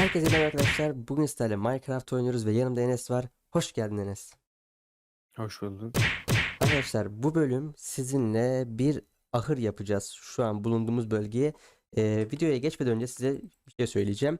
Herkese merhaba arkadaşlar. Bugün sizlerle Minecraft oynuyoruz ve yanımda Enes var. Hoş geldin Enes. Hoş bulduk. Arkadaşlar bu bölüm sizinle bir ahır yapacağız. Şu an bulunduğumuz bölgeye. Ee, videoya geçmeden önce size bir şey söyleyeceğim.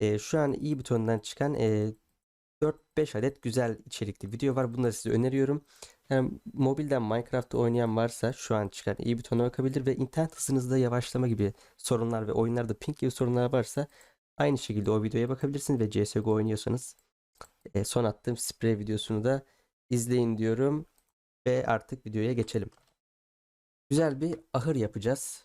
Ee, şu an iyi butonundan çıkan e, 4-5 adet güzel içerikli video var. Bunları size öneriyorum. Yani mobilden Minecraft oynayan varsa şu an çıkan iyi butona bakabilir ve internet hızınızda yavaşlama gibi sorunlar ve oyunlarda ping gibi sorunlar varsa aynı şekilde o videoya bakabilirsiniz ve CSGO oynuyorsanız e, son attığım sprey videosunu da izleyin diyorum ve artık videoya geçelim. Güzel bir ahır yapacağız.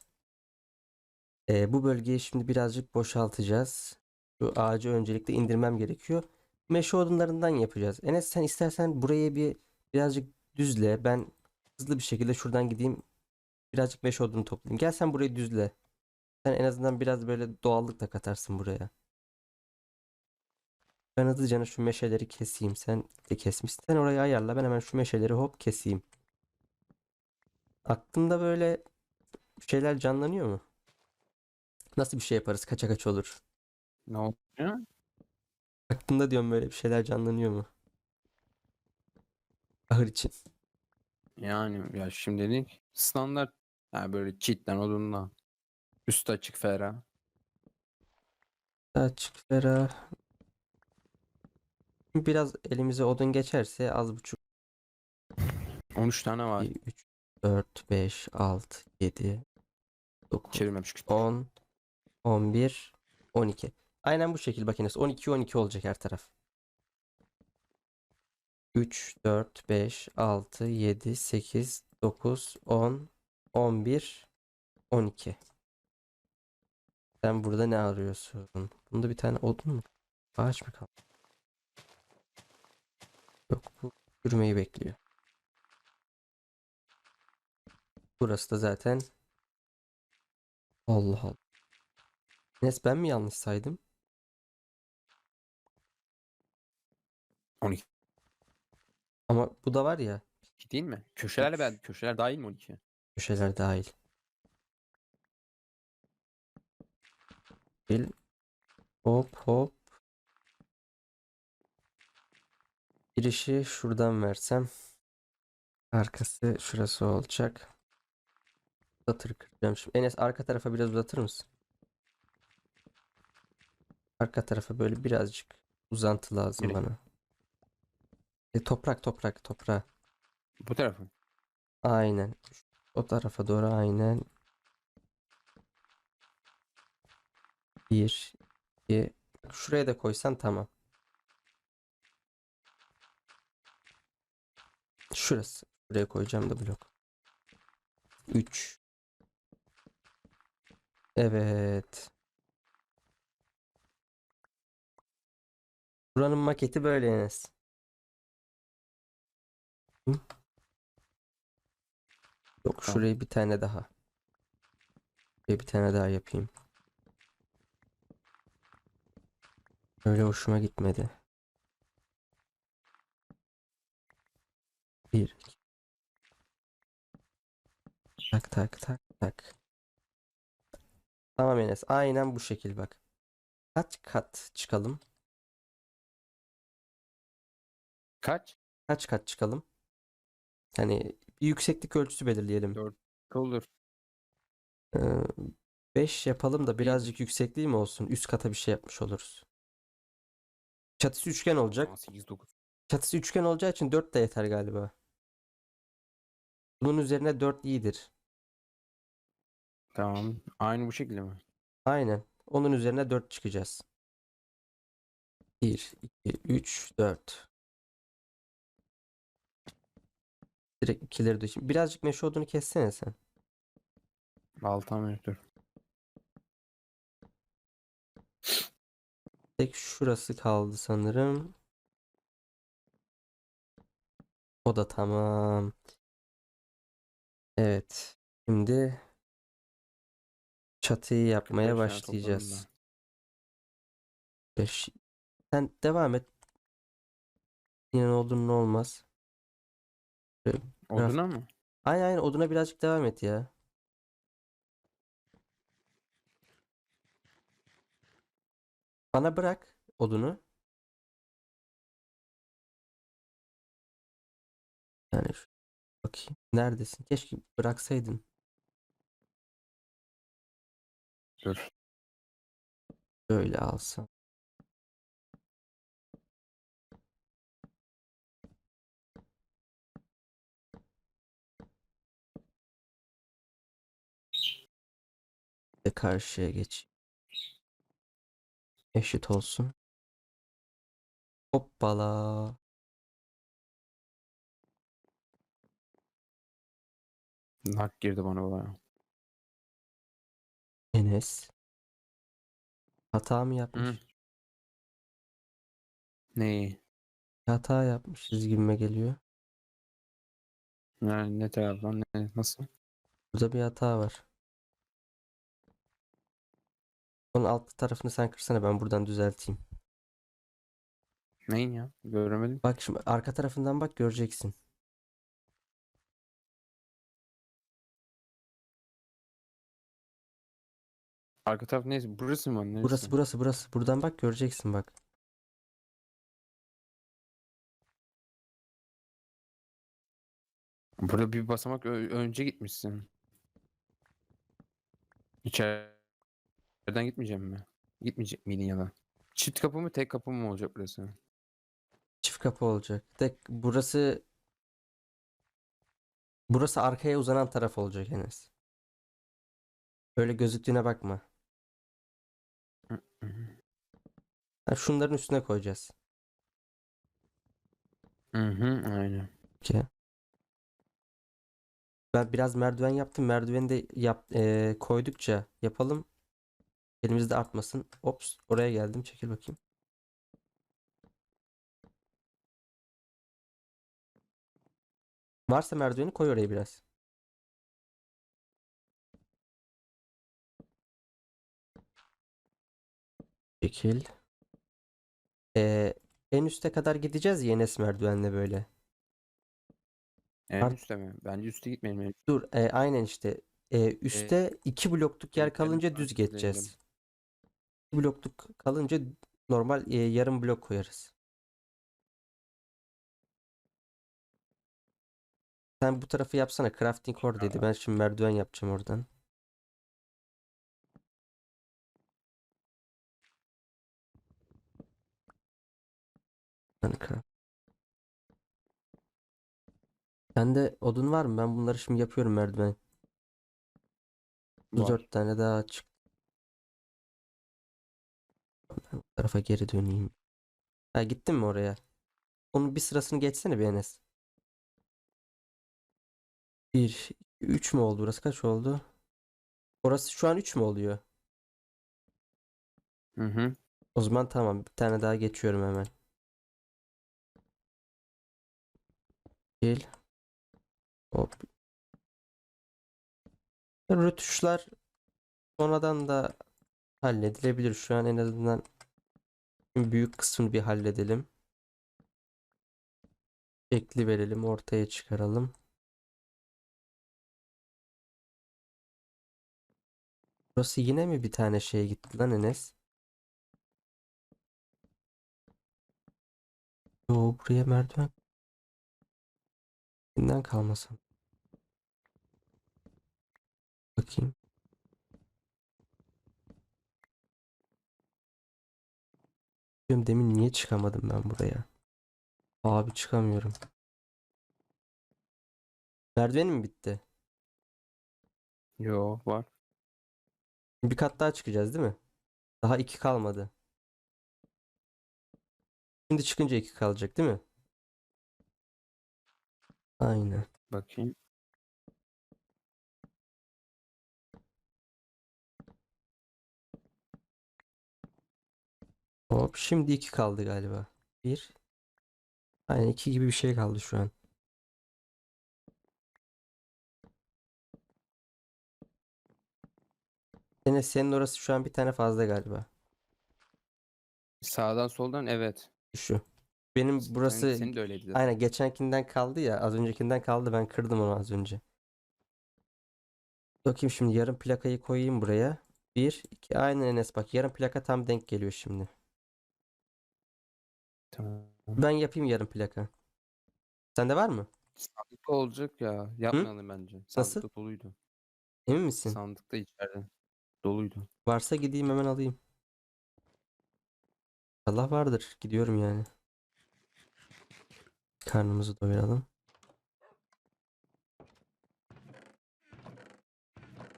E, bu bölgeyi şimdi birazcık boşaltacağız. Şu ağacı öncelikle indirmem gerekiyor. Meşe odunlarından yapacağız. Enes sen istersen burayı bir birazcık düzle. Ben hızlı bir şekilde şuradan gideyim. Birazcık meşe odunu toplayayım. Gel sen burayı düzle. Sen en azından biraz böyle doğallık da katarsın buraya. Ben hızlıca şu meşeleri keseyim. Sen de kesmişsin. Sen orayı ayarla. Ben hemen şu meşeleri hop keseyim. Aklında böyle şeyler canlanıyor mu? Nasıl bir şey yaparız? Kaça kaç olur? Ne oldu? ya? Aklında diyorum böyle bir şeyler canlanıyor mu? Ahır için. Yani ya şimdilik standart yani böyle çitten odunla üstü açık ferah. Açık ferah. Biraz elimize odun geçerse az buçuk 13 tane var. 3, 4, 5, 6, 7, 9, Çevirmemiş küçük. 10, 11, 12. Aynen bu şekil bak Enes. 12, 12 olacak her taraf. 3, 4, 5, 6, 7, 8, 9, 10, 11, 12. Sen burada ne arıyorsun? Bunda bir tane odun mu? Ağaç mı kaldı? Yok bu yürümeyi bekliyor. Burası da zaten Allah Allah. Enes ben mi yanlış saydım? 12 Ama bu da var ya değil mi? Köşelerle ben köşeler dahil mi 12? köşeler dahil. Bil. Hop hop. Girişi şuradan versem. Arkası şurası olacak. Uzatır kıracağım şimdi. Enes arka tarafa biraz uzatır mısın? Arka tarafa böyle birazcık uzantı lazım Nereye? bana. E, toprak toprak toprağa. Bu tarafı. Aynen. O tarafa doğru aynen. Bir, iki. Şuraya da koysan tamam. Şurası. Buraya koyacağım da blok. 3. Evet. Buranın maketi böyle Enes. Hı? Yok şuraya bir tane daha. Şuraya bir tane daha yapayım. Öyle hoşuma gitmedi. Bir. iki. Tak tak tak tak. Tamam Enes. Aynen bu şekil bak. Kaç kat çıkalım? Kaç? Kaç kat çıkalım? Hani bir yükseklik ölçüsü belirleyelim. Dört. Olur. 5 yapalım da birazcık yüksekliği mi olsun? Üst kata bir şey yapmış oluruz. Çatısı üçgen olacak. 8 9. Çatısı üçgen olacağı için 4 de yeter galiba. Bunun üzerine 4 iyidir. Tamam. Aynı bu şekilde mi? Aynen. Onun üzerine 4 çıkacağız. 1, 2, 3, 4. Direkt ikileri düşün. Birazcık meşe odunu kessene sen. Baltam yok Tek şurası kaldı sanırım. O da tamam. Evet. Şimdi çatıyı yapmaya 45 tane topladım başlayacağız. 5. Sen devam et. Yine odun ne olmaz. Oduna mı? Aynen aynen oduna birazcık devam et ya. Bana bırak odunu. Yani şu bakayım. Neredesin? Keşke bıraksaydın. Dur. Böyle alsam. Ve karşıya geç. Eşit olsun. Hoppala. Hak girdi bana baya. Enes. Hata mı yapmış? Neyi? Hata yapmışız gibime geliyor. Yani ne taraftan ne nasıl? Burada bir hata var. Onun alt tarafını sen kırsana ben buradan düzelteyim. Neyin ya? Göremedim. Bak şimdi arka tarafından bak göreceksin. Arka taraf neyse burası mı? Neresi? Burası burası burası. Buradan bak göreceksin bak. Burada bir basamak önce gitmişsin. İçeriden gitmeyeceğim mi? Gitmeyecek miydin ya da? Çift kapı mı tek kapı mı olacak burası? Çift kapı olacak. Tek burası burası arkaya uzanan taraf olacak Enes. Öyle gözüktüğüne bakma. Ha, şunların üstüne koyacağız. Hı hı, aynen. Ki. Ben biraz merdiven yaptım. Merdiveni de yap, eee, koydukça yapalım. Elimizde artmasın. Ops, oraya geldim. Çekil bakayım. Varsa merdiveni koy oraya biraz. Çekil. Eee, en üste kadar gideceğiz ya Enes merdivenle böyle. En Art- üstte mi? Bence üstte gitmeyelim. Dur, e, aynen işte. E, üste iki blokluk yer kalınca düz geçeceğiz. Blokluk kalınca normal e, yarım blok koyarız. Sen bu tarafı yapsana. Crafting oradaydı. Ben şimdi merdiven yapacağım oradan. Hani craft. Sende odun var mı? Ben bunları şimdi yapıyorum merdiven. Var. 4 tane daha açık. Ben bu tarafa geri döneyim. Ha gittin mi oraya? Onun bir sırasını geçsene bir Enes. 1, 3 mü oldu? Burası kaç oldu? Orası şu an 3 mü oluyor? Hı hı. O zaman tamam. Bir tane daha geçiyorum hemen. Gel. Hop. Rötuşlar sonradan da halledilebilir. Şu an en azından büyük kısmını bir halledelim. Şekli verelim. Ortaya çıkaralım. Burası yine mi bir tane şeye gitti lan Enes? Yo buraya merdiven. Kalmasın? Bakayım. Diyorum demin niye çıkamadım ben buraya? Abi çıkamıyorum. Merdivenim mi bitti? Yo var. Bir kat daha çıkacağız değil mi? Daha iki kalmadı. Şimdi çıkınca iki kalacak değil mi? Aynen. Bakayım. Hop şimdi iki kaldı galiba. Bir. Aynen iki gibi bir şey kaldı şu an. Yine senin orası şu an bir tane fazla galiba. Sağdan soldan evet. Şu. Benim Senin- burası senin de öyleydi zaten. aynen geçenkinden kaldı ya. Az öncekinden kaldı. Ben kırdım onu az önce. Bakayım şimdi yarım plakayı koyayım buraya. Bir, iki. Aynen Enes bak yarım plaka tam denk geliyor şimdi. Tamam. Ben yapayım yarım plaka. Sende var mı? Sandıkta olacak ya. Yapmayalım bence. Nasıl? Sandıkta doluydu. Emin misin? Sandıkta içeride. Doluydu. Varsa gideyim hemen alayım. Allah vardır. Gidiyorum yani. Karnımızı doyuralım.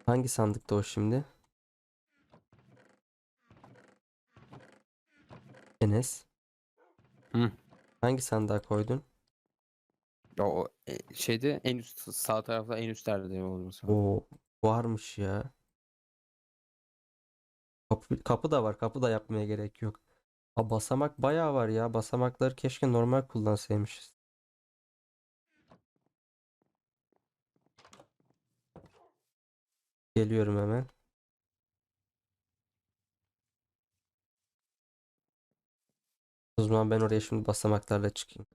Hangi sandıkta o şimdi? Enes. Hı. Hangi sandığa koydun? O, o, e, şeyde en üst sağ tarafta en üstlerde olması. O varmış ya. Kapı, kapı da var. Kapı da yapmaya gerek yok. Ha, basamak bayağı var ya. Basamakları keşke normal kullansaymışız. Geliyorum hemen. O zaman ben oraya şimdi basamaklarla çıkayım.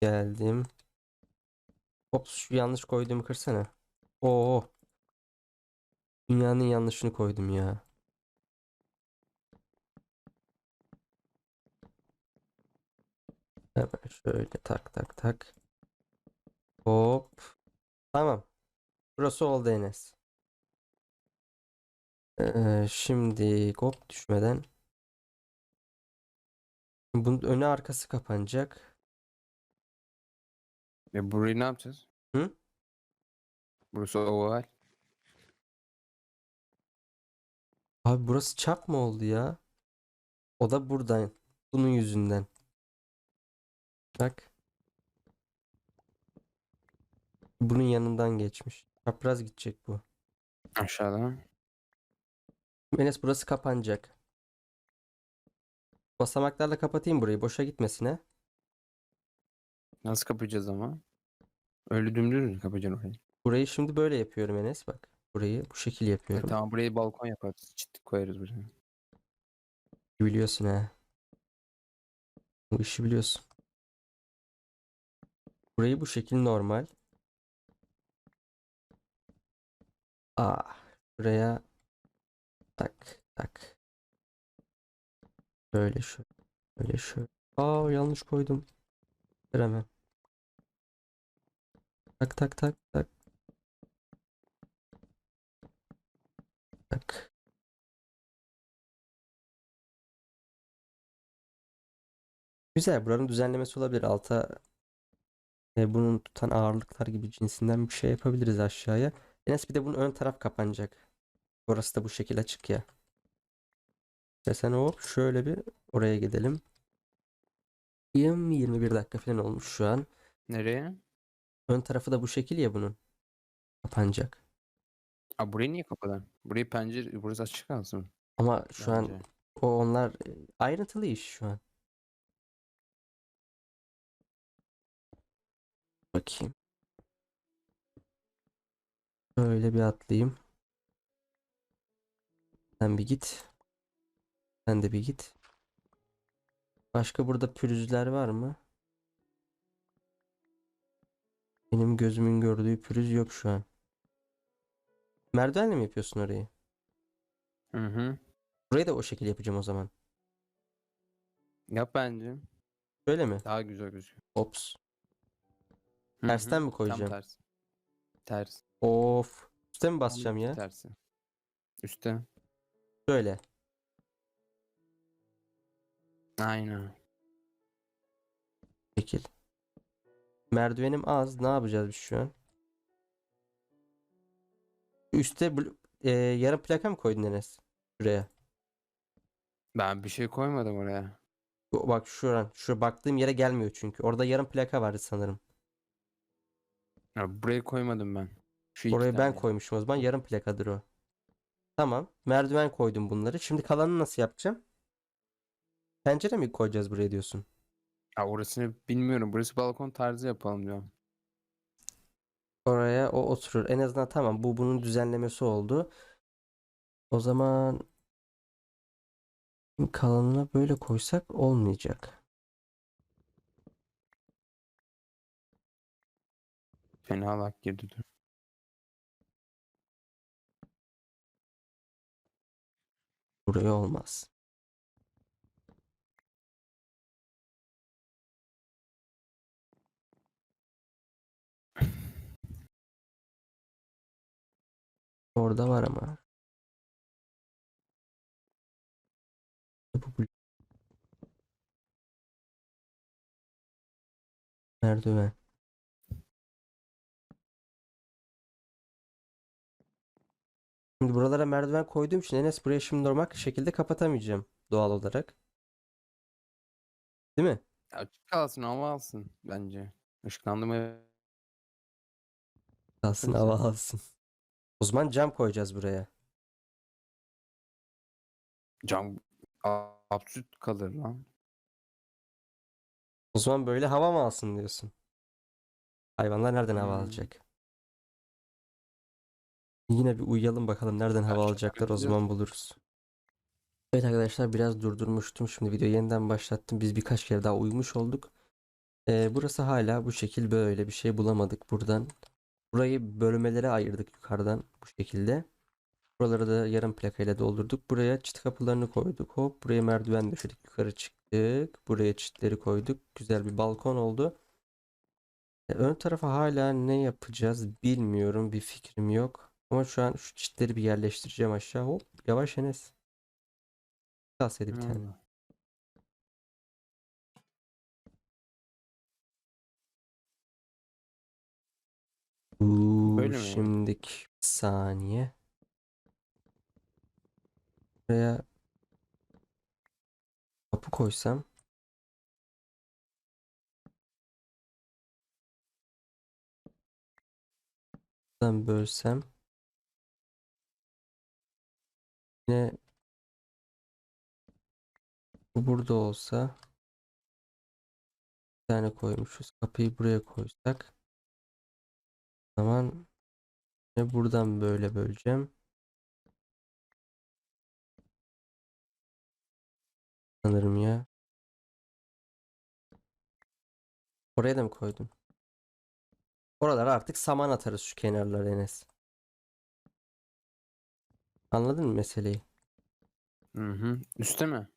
Geldim. Hop şu yanlış koyduğumu kırsana. Oo. Dünyanın yanlışını koydum ya. Hemen şöyle tak tak tak. Hop. Tamam. Burası oldu Enes. Ee, şimdi hop düşmeden. Bunun önü arkası kapanacak. E burayı ne yapacağız? Hı? Burası oval. Abi burası çap mı oldu ya? O da buradan. Bunun yüzünden. Bak. Bunun yanından geçmiş. Çapraz gidecek bu. Aşağıda. Enes burası kapanacak. Basamaklarla kapatayım burayı. Boşa gitmesin ha. Nasıl kapayacağız ama? Öyle dümdüz mü kapayacaksın orayı? Burayı şimdi böyle yapıyorum Enes bak. Burayı bu şekil E yapıyorum. tamam burayı balkon yaparız. Çitlik koyarız buraya. Biliyorsun ha. Bu işi biliyorsun. Burayı bu şekil normal. Ah, buraya tak tak. Böyle şöyle. Böyle şöyle. Aa yanlış koydum. Dur hemen. Tak tak tak tak. Tak. Güzel. Buranın düzenlemesi olabilir. Alta e, bunun tutan ağırlıklar gibi cinsinden bir şey yapabiliriz aşağıya. Enes bir de bunun ön taraf kapanacak. Burası da bu şekil açık ya. İstersen hop şöyle bir oraya gidelim. 20-21 dakika falan olmuş şu an. Nereye? Ön tarafı da bu şekil ya bunun. Kapanacak. Aa burayı niye kapadın? Burayı pencere, burası açık kalsın Ama şu an bence. o onlar e, ayrıntılı iş şu an. Bakayım. Şöyle bir atlayayım. Sen bir git. Sen de bir git. Başka burada pürüzler var mı? Benim gözümün gördüğü pürüz yok şu an. Merdivenle mi yapıyorsun orayı? Hı hı. Burayı da o şekil yapacağım o zaman. Yap bence. Böyle mi? Daha güzel gözüküyor. Ops. Hı Tersten mi koyacağım? Tam tersi. Ters. Of. Üste mi basacağım ya? Tersi. Üste. Şöyle. Aynen. Şekil. Merdivenim az. Ne yapacağız biz şu an? Üste e, yarım plaka mı koydun Enes? Şuraya. Ben bir şey koymadım oraya. Bak şu an. Şu baktığım yere gelmiyor çünkü. Orada yarım plaka vardı sanırım. Ya buraya koymadım ben. Şu iki Oraya ben tane. koymuşum o zaman. Yarım plakadır o. Tamam. Merdiven koydum bunları. Şimdi kalanını nasıl yapacağım? Pencere mi koyacağız buraya diyorsun? Ya orasını bilmiyorum. Burası balkon tarzı yapalım diyorum. Oraya o oturur. En azından tamam bu bunun düzenlemesi oldu. O zaman kalanına böyle koysak olmayacak. Fena lak girdi dur. Buraya olmaz. Orada var ama. Merdiven. Şimdi buralara merdiven koyduğum için Enes buraya şimdi normal şekilde kapatamayacağım doğal olarak. Değil mi? Açık kalsın hava alsın bence. Işıklandırma Kalsın hava alsın. O zaman cam koyacağız buraya. cam a- absürt kalır lan. O zaman böyle hava mı alsın diyorsun? Hayvanlar nereden hava Hmm. alacak? Yine bir uyuyalım bakalım nereden hava şaka alacaklar o zaman buluruz. Evet arkadaşlar biraz durdurmuştum. Şimdi videoyu yeniden başlattım. Biz birkaç kere daha uyumuş olduk. Ee, burası hala bu şekil böyle bir şey bulamadık buradan. Burayı bölmelere ayırdık yukarıdan bu şekilde. Buraları da yarım plakayla doldurduk. Buraya çit kapılarını koyduk. Hop buraya merdiven döşedik. Yukarı çıktık. Buraya çitleri koyduk. Güzel bir balkon oldu. E, Ön tarafa hala ne yapacağız bilmiyorum. Bir fikrim yok. Ama şu an şu çitleri bir yerleştireceğim aşağı. Hop yavaş Enes. Kalsaydı bir tane. Böyle mi? şimdik bir saniye. Buraya kapı koysam. Buradan bölsem. Yine bu burada olsa bir tane koymuşuz. Kapıyı buraya koysak. Zaman yine buradan böyle böleceğim. Sanırım ya. Oraya da mı koydum? Oralara artık saman atarız şu kenarlara Enes. Anladın mı meseleyi? Hı hı. Üste mi?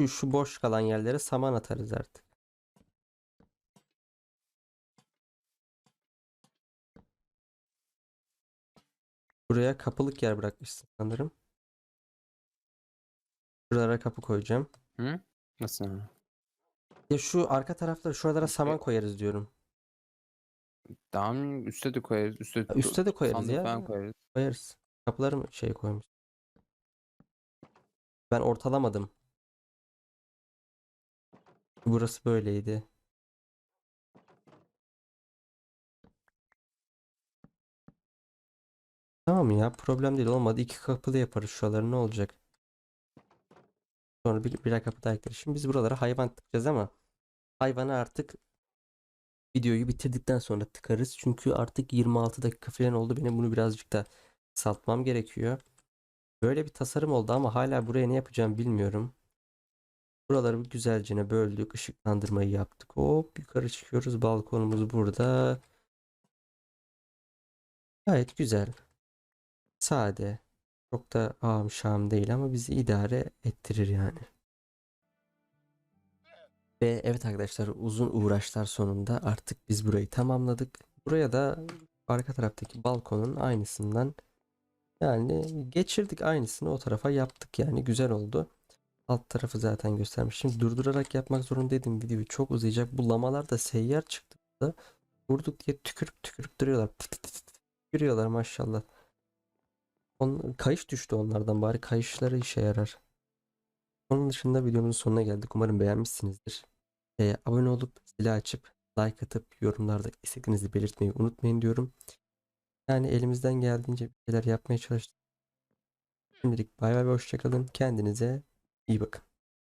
Şu, şu boş kalan yerlere saman atarız artık. Buraya kapılık yer bırakmışsın sanırım. Buralara kapı koyacağım. Hı? Nasıl yani? Ya şu arka tarafta şuralara saman koyarız diyorum. Tamam üste de koyarız. Üste, Ha, üste de koyarız sandık ya. falan koyarız. Koyarız. Kapıları mı şey koymuş? Ben ortalamadım. Burası böyleydi. Tamam ya problem değil olmadı. İki kapılı yaparız şuraları ne olacak? Sonra bir, birer kapı daha ekleriz. Şimdi biz buralara hayvan tıkacağız ama hayvanı artık videoyu bitirdikten sonra tıkarız. Çünkü artık 26 dakika falan oldu. Benim bunu birazcık da kısaltmam gerekiyor. Böyle bir tasarım oldu ama hala buraya ne yapacağım bilmiyorum. Buraları güzelce böldük. ışıklandırmayı yaptık. Hop yukarı çıkıyoruz. Balkonumuz burada. Gayet güzel. Sade. Çok da ağam şam değil ama bizi idare ettirir yani. Ve evet arkadaşlar uzun uğraşlar sonunda artık biz burayı tamamladık. Buraya da arka taraftaki balkonun aynısından yani geçirdik aynısını o tarafa yaptık yani güzel oldu. Alt tarafı zaten göstermişim. Durdurarak yapmak zorundaydım videoyu çok uzayacak. Bu lamalar da seyyar çıktı. Vurduk diye tükürüp tükürüp duruyorlar. Tükürüyorlar maşallah. On, kayış düştü onlardan bari kayışları işe yarar. Onun dışında videomuzun sonuna geldik. Umarım beğenmişsinizdir. Ee, abone olup zili açıp like atıp yorumlarda istediğinizi belirtmeyi unutmayın diyorum. Yani elimizden geldiğince bir şeyler yapmaya çalıştık. Şimdilik bay bay hoşçakalın. Kendinize iyi bakın.